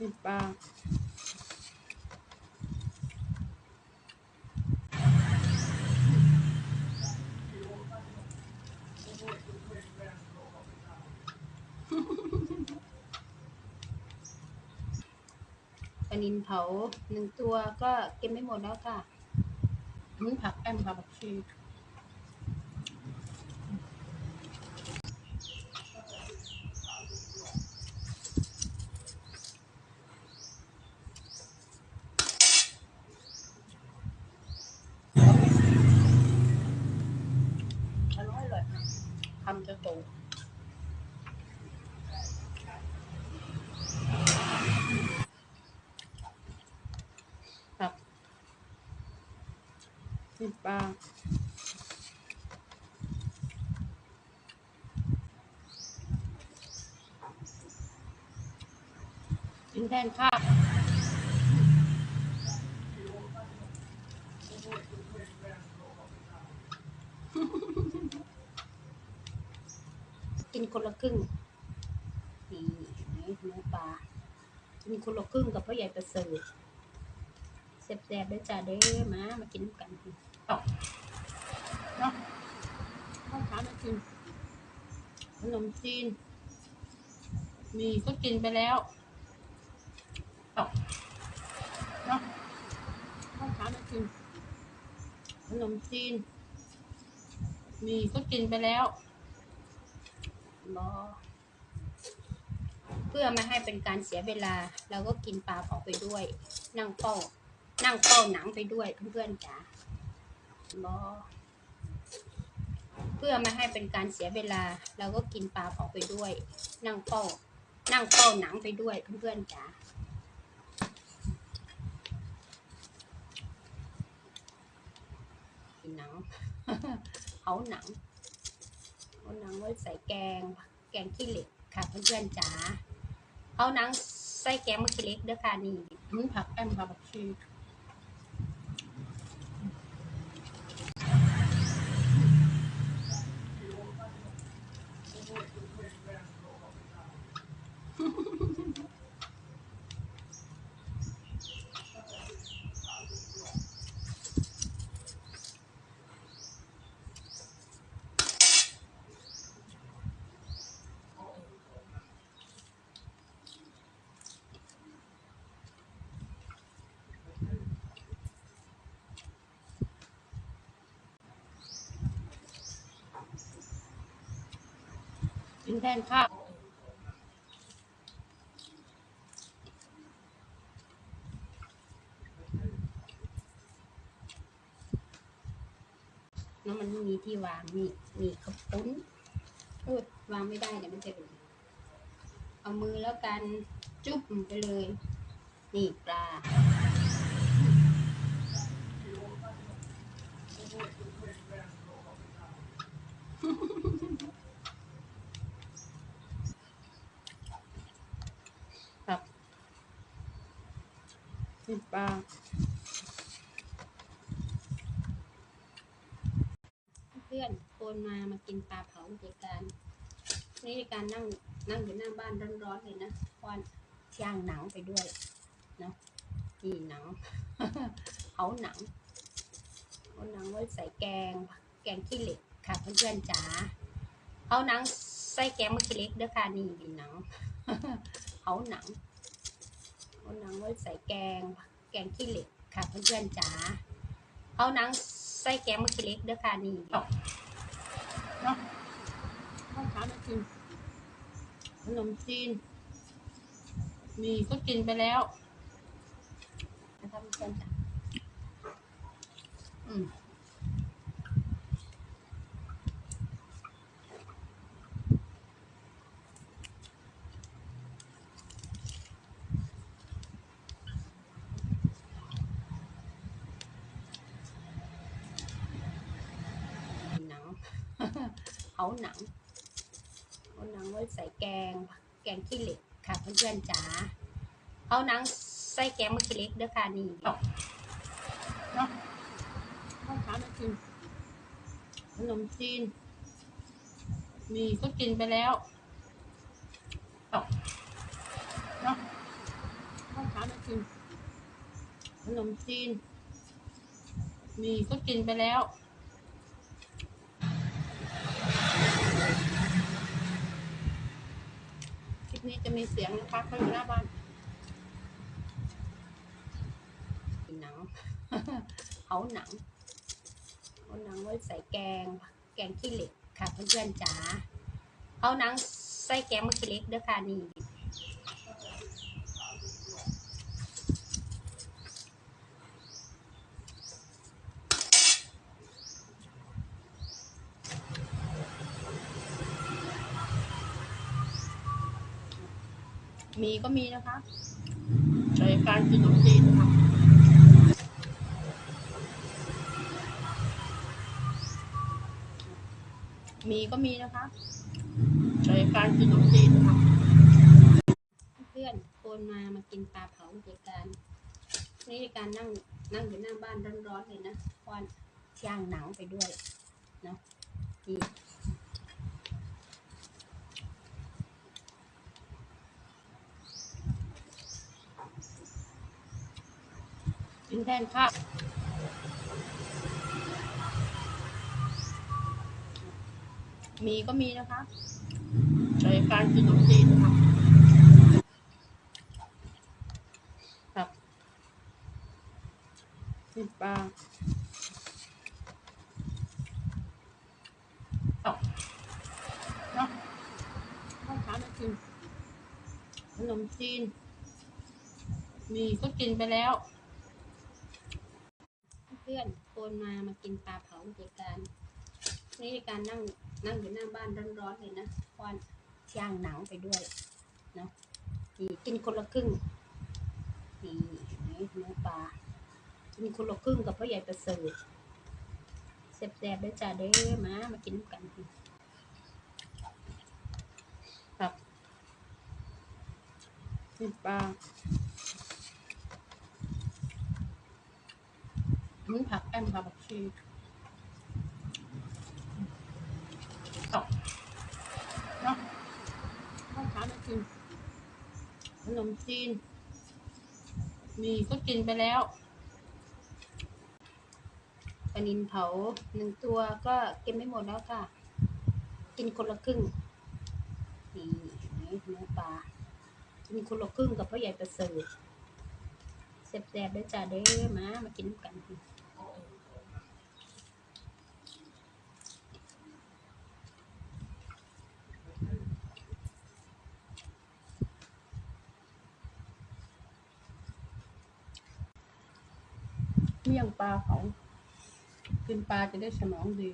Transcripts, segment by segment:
กินปลาปนินเผาหนึ่งตัวก็เก็บไม่หมดแล้วค่ะนนี้ผักแอมผักชี อร่อยเลยทำจะโตครับกินปลากินแทนข้าวกิน คนละครึ่งนี่เห็นไหมเนื้อปลากินคนละครึ่งกับพ่อใหญ่ประเสริฐแซ่บๆด้วยจ้าเด้อมามากินกันเอาเนาะข้าวขามากินขนมจีน มีก็กินไปแล้วเอาเนาะข้าวขามากินขนมจีน มีก็กินไปแล้ว รอเพื่อไม่ให้เป็นการเสียเวลา เราก็กินปลาเผาไปด้วย นั่งเฝ้านั่งเฝ้าหนังไปด้วยเพื่อนๆจ๋ารอเพื่อไม่ให้เป็นการเสียเวลา เราก็กินปลาเผาไปด้วย นั่งเฝ้านั่งเฝ้าหนังไปด้วยเพื่อนๆจ๋าหนัง เขาหนัง เอาหนังไว้ใส่แกง แกงขี้เหล็กค่ะเพื่อนๆจ๋าเอาหนังใส่แกงมะขี้เหล็กเด้อค่ะนี่ผักแอมผักชี กินแทนข้าวแล้วมันไม่มีที่วางมีมีกระปุ้นเออวางไม่ได้เดี๋ยวมันจะเป็นเอามือแล้วกันจุ๊บไปเลย นี่ปลา ครับ กินปลาเพื่อนโคนมามากินปลาเผาในการนี่ในการนั่งนั่งอยู่หน้าบ้านร้อนๆเลยนะควันย่างหนังไปด้วยเนาะนี่หนังเผาหนังเอาหนังไว้ใส่แกง แกงขี้เหล็กค่ะเพื่อนๆจ๋าเอาหนังใส่แกงมะขือเหล็กเด้อค่ะนี่หนังเผาหนัง เอาหนังไว้ใส่แกง แกงขี้เหล็กค่ะเพื่อนๆจ๋าเอาหนังใส่แกงมะขี้เหล็กเด้อค่ะนี่เนาะข้าวขามากินขนมจีน มีก็กินไปแล้วนะคะเพื่อนๆจ๋าอืมหนัง เผาหนัง เอาหนังไว้ใส่แกง แกงขี้เหล็กค่ะเพื่อนๆจ๋า เอาหนังใส่แกงมะขือเหล็กเด้อค่ะนี่เนาะข้าวขามากินขนมจีน มีก็กินไปแล้วเนาะเช้าไม่กินขนมจีน มีก็กินไปแล้ว จะมีเสียงนะคะเขาอยู่หน้าบ้านกินหนังเอาหนังเอาหนังไว้ใส่แกง แกงขี้เหล็กค่ะเพื่อนๆจ๋าเอาหนังใส่แกงมะขี้เหล็กเด้อค่ะนี่ มีก็มีนะคะรายการกินขนมจีนค่ะมีก็มีนะคะรายการกินขนมจีนค่ะเพื่อนโอนมามากินปลาเผาเจการนี่การนั่งนั่งอยู่หน้าบ้านร้อนๆเลยนะควันย่างหนังไปด้วยเนาะนี่ แทนข้าวมีก็มีนะคะรายการกินขนมจีนค่ะครับกินปลาเอาเนาะข้าวขาไม่กินขนมจีน มีก็กินไปแล้ว พื่อนโอนมามากินปลาเผาเจการนี่การนั่งนั่งอยู่หน้าบ้านร้อนๆเลยนะควันย่างหนังไปด้วยเนาะนี่กินคนละครึ่งนี่นี่เนื้อปลากินคนละครึ่งกับพ่อใหญ่ประเสริฐแซ่บๆด้วยจ้าเด้อมามากินกันครับนี่ปลา นี่ผักแอมค่ะผักชีตอกเนาะข้าวเช้าไม่กินขนมจีน มีก็กินไปแล้วปลานินเผาหนึ่งตัวก็กินไม่หมดแล้วค่ะ กินคนละครึ่งนี่นี่เนื้อปลากินคนละครึ่งกับพ่อใหญ่ประเสริฐแซ่บๆด้วยจ้าเด้อมามากินกัน เมี่ยงปลาเขากินปลาจะได้สมองดี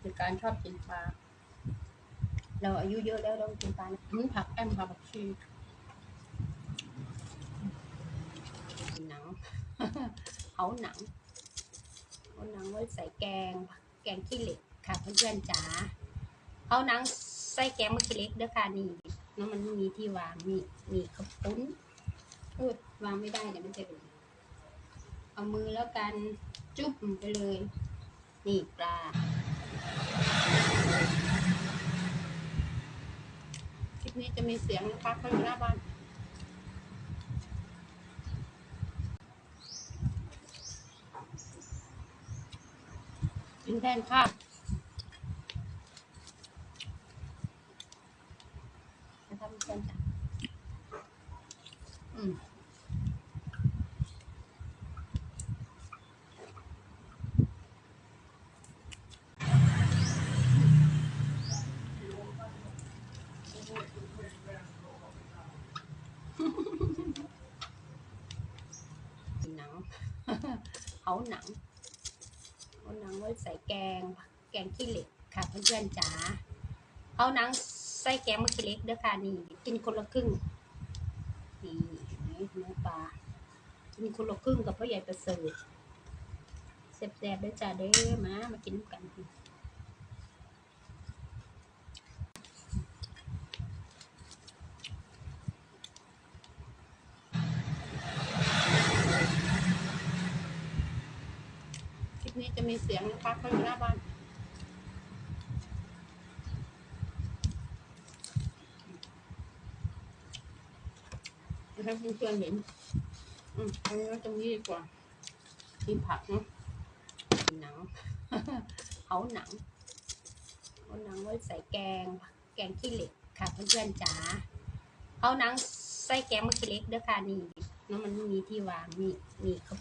เป็นการชอบกินปลา เราอายุเยอะแล้วเรากินปลานี่ผักแอมผักชีกินหนังเขาหนังเขาหนังไว้ใส่แกง แกงขี้เหล็กค่ะเพื่อนๆจ๋าเขาหนังใส่แกงมะขี้เหล็กเด้อค่ะนี่แล้วมันไม่มีที่วางนี่นี่ข้าวปุ้นวางไม่ได้เดี๋ยวมันจะหลุด เอามือแล้วกันจุ๊บไปเลย นี่ปลา คลิปนี้จะมีเสียงนะคะเขาอยู่หน้าบ้านกินแทนข้าวนะครับเพื่อนๆจ้ะอืม กินหนัง เอาหนัง เอาหนังไว้ใส่แกง แกงขี้เหล็กค่ะเพื่อนๆจ๋า เอาหนังใส่แกงมะขี้เหล็กเด้อค่ะนี่ กินคนละครึ่ง นี่นี่เนื้อปลา กินคนละครึ่งกับพ่อใหญ่ประเสริฐแซ่บๆด้วยจ้าเด้อมา มากินกัน คลิปนี้จะ มีเสียงนะคะเขาอยู่หน้าบ้านนให้เพื่อนๆเห็นอืมเอาไว้ตรงนี้ดีกว่ากินผักเนาะหนังเขาหนัง เอาหนังไว้ใส่แกง แกงขี้เหล็กค่ะเพื่อนๆจ๋า เอาหนังใส่แกงมะขี้เหล็กเด้อค่ะนี่แล้วมันไม่มีที่วางนี่นี่เขา